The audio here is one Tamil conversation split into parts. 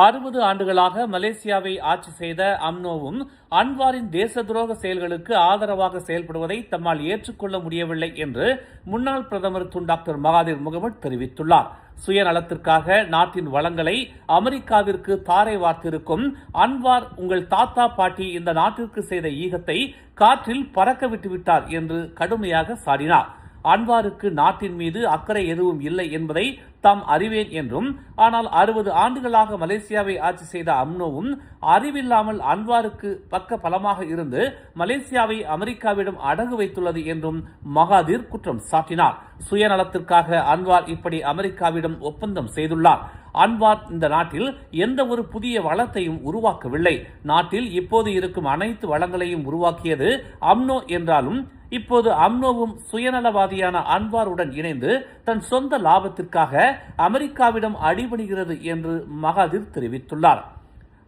அறுபது ஆண்டுகளாக மலேசியாவை ஆட்சி செய்த அம்னோவும் அன்வாரின் தேச துரோக செயல்களுக்கு ஆதரவாக செயல்படுவதை தம்மால் ஏற்றுக்கொள்ள முடியவில்லை என்று முன்னாள் பிரதமர் துன் டாக்டர் மகாதீர் முகமது தெரிவித்துள்ளார். சுயநலத்திற்காக நாட்டின் வளங்களை அமெரிக்காவிற்கு தாரை வார்த்திருக்கும் அன்வார் உங்கள் தாத்தா பாட்டி இந்த நாட்டிற்கு செய்த ஈகத்தை காற்றில் பறக்க விட்டுவிட்டார் என்று கடுமையாக சாடினார். அன்வாருக்கு நாட்டின் மீது அக்கறை எதுவும் இல்லை என்பதை தாம் அறிவேன் என்றும் ஆனால் அறுபது ஆண்டுகளாக மலேசியாவை ஆட்சி செய்த அம்னோவும் அறிவில்லாமல் அன்வாருக்கு பக்க பலமாக இருந்து மலேசியாவை அமெரிக்காவிடம் அடகு வைத்துள்ளது என்றும் மகாதீர் குற்றம் சாட்டினார். சுயநலத்திற்காக அன்வார் இப்படி அமெரிக்காவிடம் ஒப்பந்தம் செய்துள்ளார். அன்வார் இந்த நாட்டில் எந்த ஒரு புதிய வளத்தையும் உருவாக்கவில்லை. நாட்டில் இப்போது இருக்கும் அனைத்து வளங்களையும் உருவாக்கியது அம்னோ என்றாலும் இப்போது அம்னோவும் சுயநலவாதியான அன்வாருடன் இணைந்து தன் சொந்த லாபத்திற்காக அமெரிக்காவிடம் அடிபணிகிறது என்று மகாதிர் தெரிவித்துள்ளார்.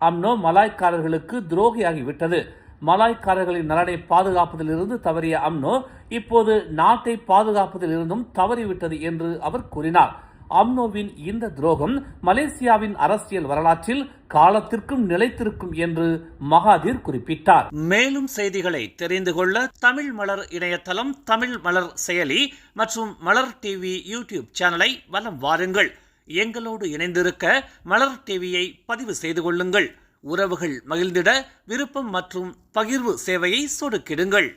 அம்னோ மலாய்க்காரர்களுக்கு துரோகியாகிவிட்டது. மலாய்க்காரர்களின் நலனை பாதுகாப்பதிலிருந்து தவறிய அம்னோ இப்போது நாட்டை பாதுகாப்பதில் இருந்தும் தவறிவிட்டது என்று அவர் கூறினார். அம்னோவின் இந்த துரோகம் மலேசியாவின் அரசியல் வரலாற்றில் காலத்திற்கும் நிலைத்திருக்கும் என்று மகாதீர் குறிப்பிட்டார். மேலும் செய்திகளை தெரிந்து கொள்ள தமிழ் மலர் இணையதளம் தமிழ் மலர் செயலி மற்றும் மலர் டிவி யூடியூப் சேனலை வலம் வாருங்கள். எங்களோடு இணைந்திருக்க மலர் டிவியை பதிவு செய்து கொள்ளுங்கள். உறவுகள் மகிழ்ந்திட விருப்பம் மற்றும் பகிர்வு சேவையை சொடுக்கிடுங்கள்.